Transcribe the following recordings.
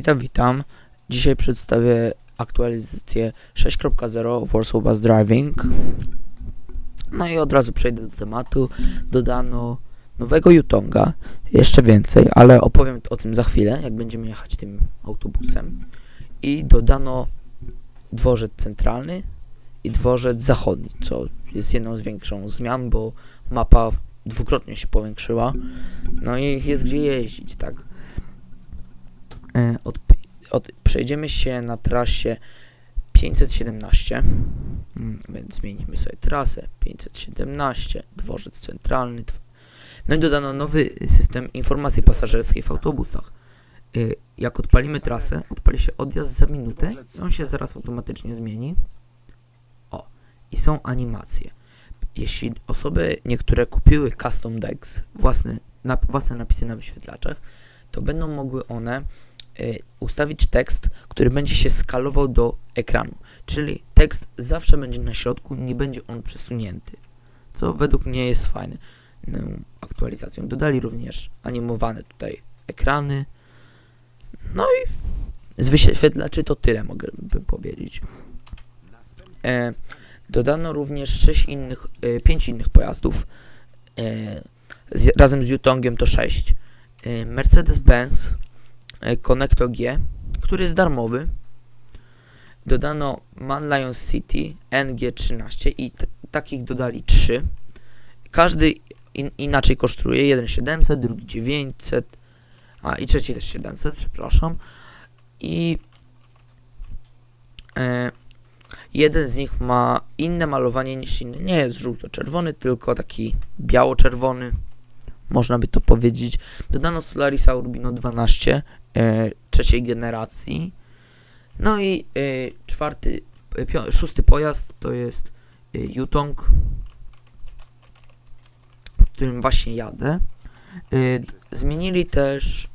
Witam, witam. Dzisiaj przedstawię aktualizację 6.0 Warsaw Bus Driving. No i od razu przejdę do tematu. Dodano nowego Yutonga, jeszcze więcej, ale opowiem o tym za chwilę, jak będziemy jechać tym autobusem. I dodano dworzec centralny i dworzec zachodni, co jest jedną z większą zmian, bo mapa dwukrotnie się powiększyła. No i jest gdzie jeździć, tak. E, Od, od, przejdziemy się na trasie 517, Mm, więc zmienimy sobie trasę 517, dworzec centralny. No i dodano nowy system informacji pasażerskiej w autobusach. Y, Jak odpalimy trasę, odpali się odjazd za minutę i on się zaraz automatycznie zmieni. O, i są animacje. Jeśli osoby niektóre kupiły custom decks, własne, na, własne napisy na wyświetlaczach, to będą mogły one ustawić tekst, który będzie się skalował do ekranu. Czyli tekst zawsze będzie na środku, nie będzie on przesunięty. Co według mnie jest fajne aktualizacją. Dodali również animowane tutaj ekrany. No i z wyświetlaczy to tyle mogłbym powiedzieć. E, dodano również 6 innych, e, 5 innych pojazdów. E, z, razem z Yutongiem to 6. E, Mercedes-Benz e, Connecto G, który jest darmowy. Dodano Man Lion City NG13 i takich dodali 3. Każdy in, inaczej kosztuje. Jeden 700, drugi 900, a i trzeci też 700, przepraszam. I e, jeden z nich ma inne malowanie niż inny. Nie jest żółto-czerwony, tylko taki biało-czerwony. Można by to powiedzieć. Dodano Solarisa Urbino 12 e, trzeciej generacji. No i e, czwarty, e, szósty pojazd to jest e, Yutong, którym właśnie jadę. Zmienili też,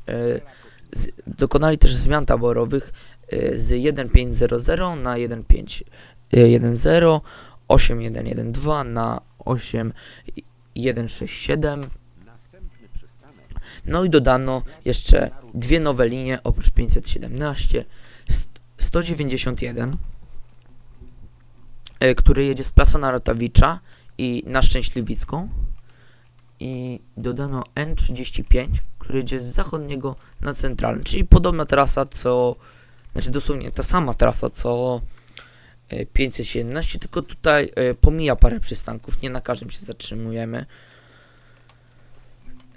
dokonali też zmian taborowych z 1.5.0.0 na 1.5.1.0, 8.1.1.2 na 8.1.6.7. No i dodano jeszcze dwie nowe linie oprócz 517, st- 191, y, który jedzie z Placa Narutowicza i na Szczęśliwicką. I dodano N35, który jedzie z zachodniego na centralny, czyli podobna trasa co, znaczy dosłownie ta sama trasa co e, 517, tylko tutaj e, pomija parę przystanków, nie na każdym się zatrzymujemy.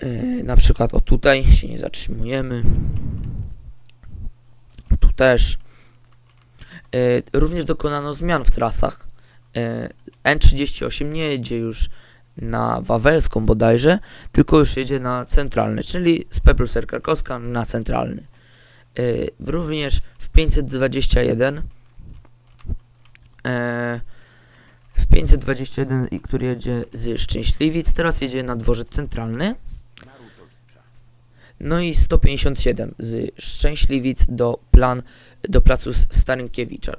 E, Na przykład o tutaj się nie zatrzymujemy. Tu też. E, Również dokonano zmian w trasach. E, N38 nie jedzie już na Wawelską bodajże, tylko już jedzie na centralny, czyli z Pepluser Krakowska na centralny. Również w 521 e, w 521, i który jedzie z Szczęśliwic, teraz jedzie na dworzec centralny. No i 157 z Szczęśliwic do plan do placu Starynkiewicza.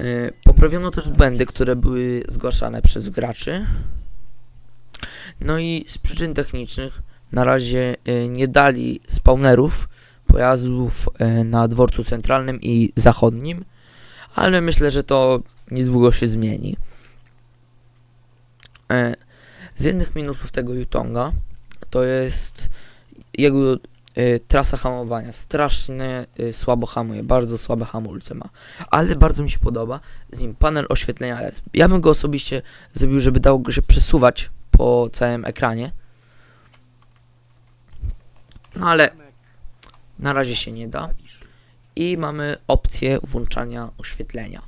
E, Poprawiono też błędy, które były zgłaszane przez graczy. No i z przyczyn technicznych na razie e, nie dali spawnerów pojazdów e, na dworcu centralnym i zachodnim, ale myślę, że to niedługo się zmieni. E, Z jednych minusów tego Yutonga to jest jego e, trasa hamowania. Strasznie e, słabo hamuje, bardzo słabe hamulce ma ale bardzo mi się podoba z nim panel oświetlenia LED. Ja bym go osobiście zrobił, żeby dało go się przesuwać po całym ekranie. No ale na razie się nie da. I mamy opcję włączania oświetlenia.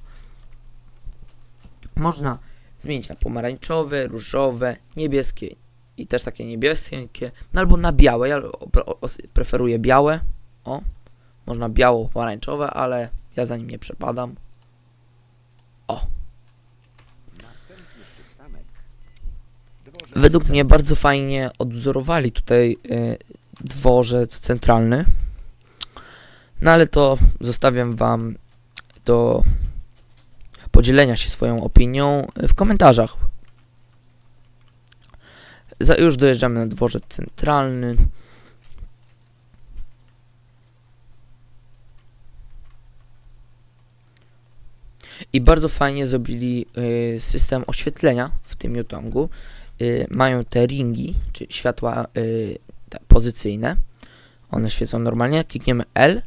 Można zmienić na pomarańczowe, różowe, niebieskie i też takie niebieskie, no albo na białe. Ja preferuję białe. O, można biało-pomarańczowe, ale ja za nim nie przepadam. O. Według mnie bardzo fajnie odwzorowali tutaj y, dworzec centralny. No ale to zostawiam wam do podzielenia się swoją opinią w komentarzach. Za, już dojeżdżamy na dworzec centralny. I bardzo fajnie zrobili y, system oświetlenia w tym Yutongu. Y, mają te ringi, czy światła y, pozycyjne. One świecą normalnie. Klikniemy L,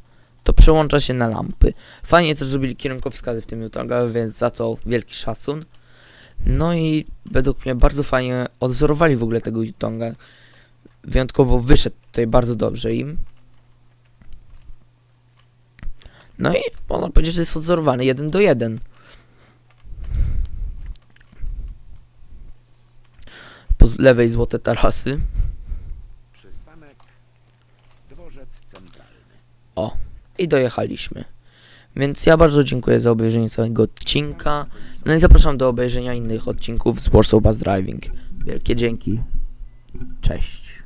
to przełącza się na lampy. Fajnie też zrobili kierunkowskazy w tym Yutonga, więc za to wielki szacun. No i według mnie bardzo fajnie odzorowali w ogóle tego Yutonga. Wyjątkowo wyszedł tutaj bardzo dobrze im. No i można powiedzieć, że jest odzorowany jeden do jeden. Po z- lewej złote tarasy. Przystanek Dworzec Centralny. O, i dojechaliśmy. Więc ja bardzo dziękuję za obejrzenie całego odcinka. No i zapraszam do obejrzenia innych odcinków z Warsaw Bus Driving. Wielkie dzięki. Cześć.